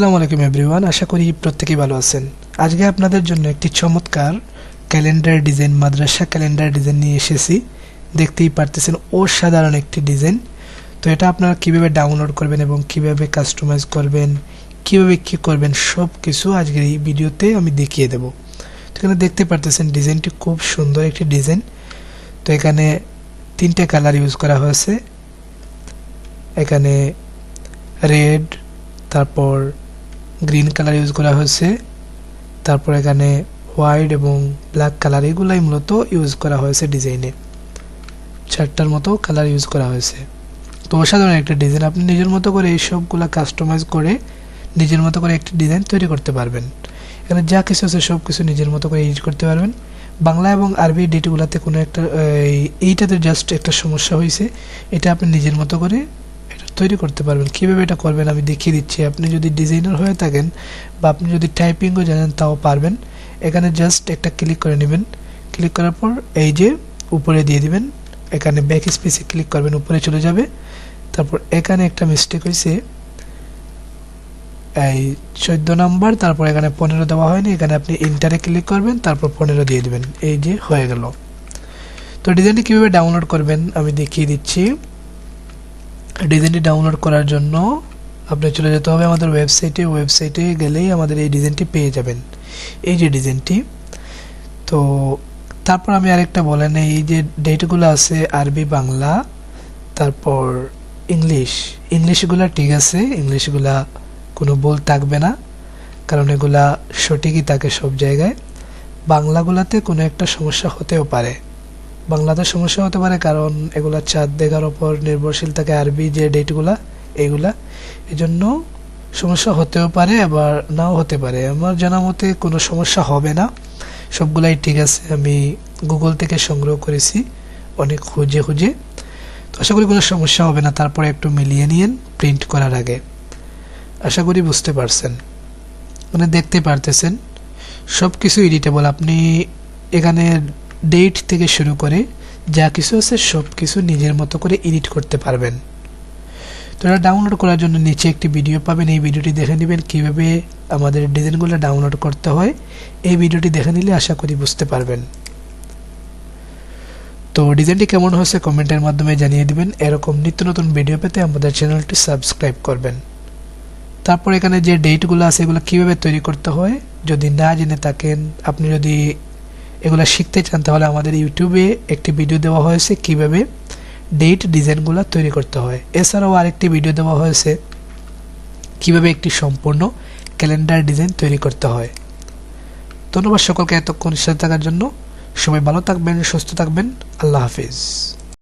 আসসালামু আলাইকুম এভরিওয়ান, আশা করি প্রত্যেকেই ভালো আছেন। আজকে আপনাদের জন্য একটি চমৎকার ক্যালেন্ডার ডিজাইন, মাদ্রাসা ক্যালেন্ডার ডিজাইন নিয়ে এসেছি। দেখতেই পারতেছেন অসাধারণ একটি ডিজাইন। তো এটা আপনারা কীভাবে ডাউনলোড করবেন এবং কীভাবে কাস্টমাইজ করবেন, কীভাবে কি করবেন সব কিছু আজকের এই ভিডিওতে আমি দেখিয়ে দেব। তো এখানে দেখতে পারতেছেন ডিজাইনটি খুব সুন্দর একটি ডিজাইন। তো এখানে তিনটে কালার ইউজ করা হয়েছে। এখানে রেড তারপর গ্রিন কালার ইউজ করা হয়েছে। তারপর এখানে হোয়াইট এবং ব্ল্যাক কালার এগুলাই মূলত ইউজ করা হয়েছে ডিজাইনে চারটার মতো কালার ইউজ করা হয়েছে। তো অসাধারণ একটা ডিজাইন আপনি নিজের মতো করে এই সবগুলো কাস্টমাইজ করে নিজের মতো করে একটি ডিজাইন তৈরি করতে পারবেন। এখানে যা কিছু আছে সব কিছু নিজের মতো করে এডিট করতে পারবেন। বাংলা এবং আরবি ডেটগুলোতে কোনো একটা এইটাতে জাস্ট একটা সমস্যা হয়েছে এটা আপনি নিজের মতো করে তৈরি করতে পারবেন। কীভাবে এটা করবেন আমি দেখিয়ে দিচ্ছি। আপনি যদি ডিজাইনার হয়ে থাকেন বা আপনি যদি টাইপিংও জানেন তাও পারবেন। এখানে জাস্ট একটা ক্লিক করে নেবেন। ক্লিক করার পর এই যে উপরে দিয়ে দিবেন, এখানে ব্যাক স্পেসে ক্লিক করবেন, উপরে চলে যাবে। তারপর এখানে একটা মিস্টেক হয়েছে। এই চোদ্দ নাম্বার, তারপর এখানে পনেরো দেওয়া হয়নি। এখানে আপনি ইন্টারে ক্লিক করবেন, তারপর পনেরো দিয়ে দিবেন। এই যে হয়ে গেল। তো ডিজাইনটি কীভাবে ডাউনলোড করবেন আমি দেখিয়ে দিচ্ছি। ডিজাইনটি ডাউনলোড করার জন্য আপনি চলে যেতে হবে আমাদের ওয়েবসাইটে ওয়েবসাইটে গেলেই আমাদের এই ডিজাইনটি পেয়ে যাবেন। এই যে ডিজাইনটি, তো তারপর আমি আরেকটা বলেন এই যে ডেটগুলো আছে আরবি, বাংলা, তারপর ইংলিশ। ইংলিশগুলো ঠিক আছে, ইংলিশগুলা কোনো ভুল থাকবে না, কারণ এগুলা সঠিকই থাকে সব জায়গায়। বাংলাগুলাতে কোনো একটা সমস্যা হতেও পারে। বাংলাতে সমস্যা হতে পারে কারণ এগুলা চাঁদ দেখার ওপর নির্ভরশীল থাকে আরবি যে ডেটগুলা, এগুলা। এজন্য সমস্যা হতেও পারে আবার নাও হতে পারে। আমার জানা মতে কোনো সমস্যা হবে না। সবগুলাই ঠিক আছে, আমি গুগল থেকে সংগ্রহ করেছি, অনেক খুঁজে খুঁজে। তো আশা করি কোনো সমস্যা হবে না, তারপরে একটু মিলিয়ে নিয়েন প্রিন্ট করার আগে। আশা করি বুঝতে পারছেন। মানে দেখতে পারতেছেন। সব কিছু এডিটেবল আপনি এখানে ডেট থেকে শুরু করে যা কিছু আছে সব কিছু নিজের মতো করে এডিট করতে পারবেন। তো এটা ডাউনলোড করার জন্য নিচে একটি ভিডিও পাবেন। এই ভিডিওটি দেখে নেবেন কীভাবে আমাদের ডিজাইনগুলো ডাউনলোড করতে হয়। এই ভিডিওটি দেখে নিলে আশা করি বুঝতে পারবেন। তো ডিজাইনটি কেমন হয়েছে কমেন্টের মাধ্যমে জানিয়ে দিবেন। এরকম নিত্য নতুন ভিডিও পেতে আমাদের চ্যানেলটি সাবস্ক্রাইব করবেন। তারপর এখানে যে ডেটগুলো আছে এগুলো কীভাবে তৈরি করতে হয়, যদি না জেনে থাকেন, আপনি যদি এগুলো শিখতে চান, তাহলে আমাদের ইউটিউবে একটি ভিডিও দেওয়া হয়েছে কীভাবে ডেট ডিজাইনগুলো তৈরি করতে হয়। এছাড়াও আরেকটি ভিডিও দেওয়া হয়েছে কীভাবে একটি সম্পূর্ণ ক্যালেন্ডার ডিজাইন তৈরি করতে হয়। ধন্যবাদ সকলকে এতক্ষণ সাথে থাকার জন্য। সবাই ভালো থাকবেন, সুস্থ থাকবেন। আল্লাহ হাফিজ।